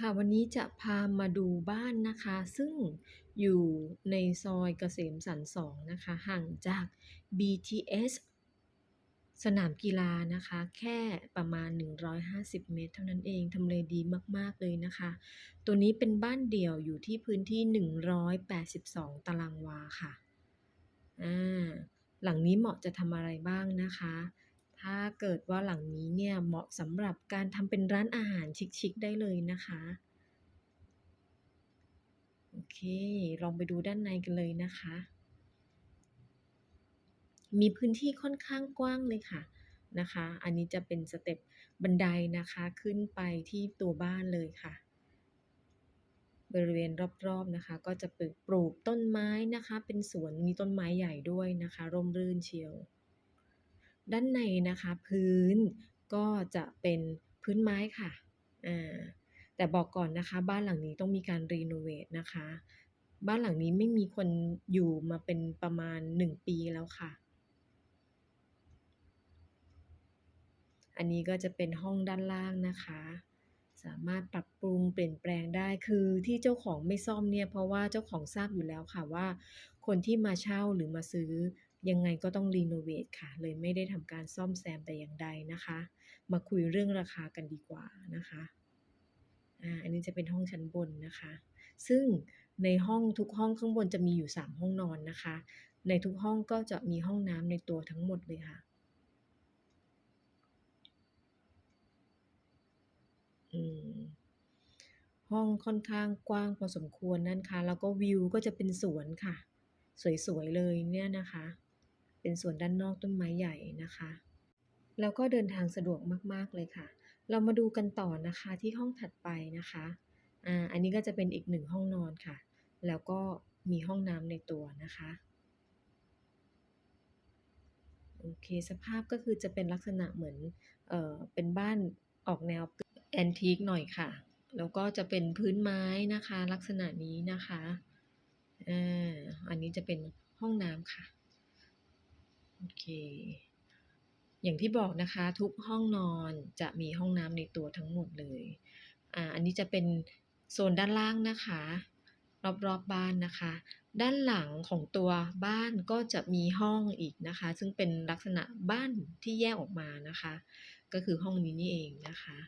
ค่ะวันนี้จะพามาดูบ้านนะคะ ซึ่งอยู่ในซอยเกษมสันต์2นะคะ ห่างจาก BTS สนามกีฬานะคะ แค่ประมาณ 150 เมตร เท่านั้นเองทำเลดีมาก ๆ เลยนะคะ ตัวนี้เป็นบ้านเดี่ยวอยู่ที่พื้นที่ 182 ตารางวาค่ะอ่าหลังนี้เหมาะจะทำอะไรบ้างนะคะ ถ้าเกิดว่าหลังนี้เนี่ยเหมาะสำหรับการทำเป็นร้านอาหารชิคๆได้เลยนะคะ โอเค ลองไปดูด้านในกันเลยนะคะ มีพื้นที่ค่อนข้างกว้างเลยค่ะนะคะ อันนี้จะเป็นสเต็ปบันไดนะคะขึ้นไปที่ตัวบ้านเลยค่ะ บริเวณรอบๆนะคะ ก็จะปลูกปลูกต้นไม้นะคะ เป็นสวนมีต้นไม้ใหญ่ด้วยนะคะ ร่มรื่นเชียว ด้านในนะคะพื้นก็จะเป็นพื้นไม้ค่ะอ่าแต่บอกก่อนนะคะบ้านหลังนี้ต้องมีการรีโนเวทนะคะ บ้านหลังนี้ไม่มีคนอยู่มาเป็นประมาณ 1 ปีแล้วค่ะ อันนี้ก็จะเป็นห้องด้านล่างนะคะ สามารถปรับปรุงเปลี่ยนแปลงได้คือที่เจ้าของไม่ซ่อมเนี่ยเพราะว่าเจ้าของทราบอยู่แล้วค่ะว่า คนที่มาเช่าหรือมาซื้อ ยังไงก็ต้องรีโนเวทค่ะ เลยไม่ได้ทำการซ่อมแซมแต่อย่างใดนะคะ มาคุยเรื่องราคากันดีกว่านะคะอันนี้จะเป็นห้องชั้นบนนะคะ ซึ่งในห้องทุกห้องข้างบนจะมีอยู่ 3 ห้องนอนนะคะ ในทุกห้องก็จะมีห้องน้ำในตัวทั้งหมดเลยค่ะห้องค่อนข้างกว้างพอสมควรนะคะแล้วก็วิวก็จะเป็นสวนค่ะ สวยๆเลยเนี่ยนะคะ เป็นสวนด้านนอกต้นไม้ใหญ่นะคะ แล้วก็เดินทางสะดวกมาก ๆ เลยค่ะ เรามาดูกันต่อนะคะที่ห้องถัดไปนะคะอ่าอันนี้ก็จะเป็นอีกหนึ่งห้องนอนค่ะ แล้วก็มีห้องน้ำในตัวนะคะโอเคสภาพก็คือจะเป็นลักษณะเหมือนเอ่อเป็นบ้านออกแนวแอนทิกหน่อยค่ะ แล้วก็จะเป็นพื้นไม้นะคะ ลักษณะนี้นะคะอ่าอันนี้จะเป็นห้องน้ำค่ะ โอเค อย่างที่บอกนะคะ ทุกห้องนอนจะมีห้องน้ำในตัวทั้งหมดเลยอ่าอันนี้จะเป็นโซนด้านล่างนะคะ รอบๆบบ้านนะคะ ด้านหลังของตัวบ้านก็จะมีห้องอีกนะคะ ซึ่งเป็นลักษณะบ้านที่แยกออกมานะคะ ก็คือห้องนี้นี่เองนะคะ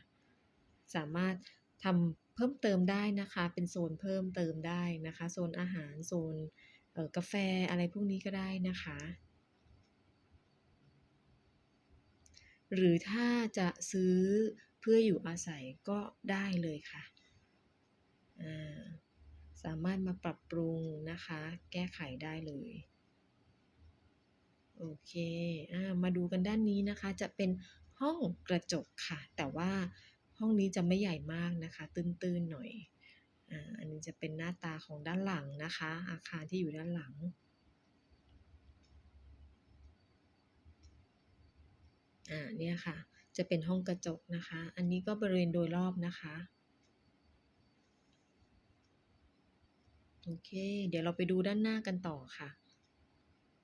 สามารถทำเพิ่มเติมได้นะคะ เป็นโซนเพิ่มเติมได้นะคะ โซนอาหารโซนกาแฟอะไรพวกนี้ก็ได้นะคะ หรือถ้าจะซื้อเพื่ออยู่อาศัยก็ได้เลยค่ะ สามารถมาปรับปรุงนะคะ แก้ไขได้เลย โอเคอมาดูกันด้านนี้นะคะ จะเป็นห้องกระจกค่ะ แต่ว่าห้องนี้จะไม่ใหญ่มากนะคะ ตื้นๆหน่อยออันนี้จะเป็นหน้าตาของด้านหลังนะคะ อาคารที่อยู่ด้านหลัง อ่าเนี่ยค่ะ จะเป็นห้องกระจกนะคะ อันนี้ก็บริเวณโดยรอบนะคะโอเค เดี๋ยวเราไปดูด้านหน้ากันต่อค่ะ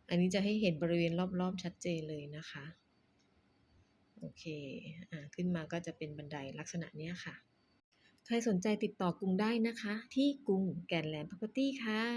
อันนี้จะให้เห็นบริเวณรอบๆชัดเจนเลยนะคะโอเคอ่าขึ้นมาก็จะเป็นบันไดลักษณะเนี้ยค่ะ ใครสนใจติดต่อกรุงได้นะคะ ที่กรุงแกนด์แลนด์ Property ค่ะ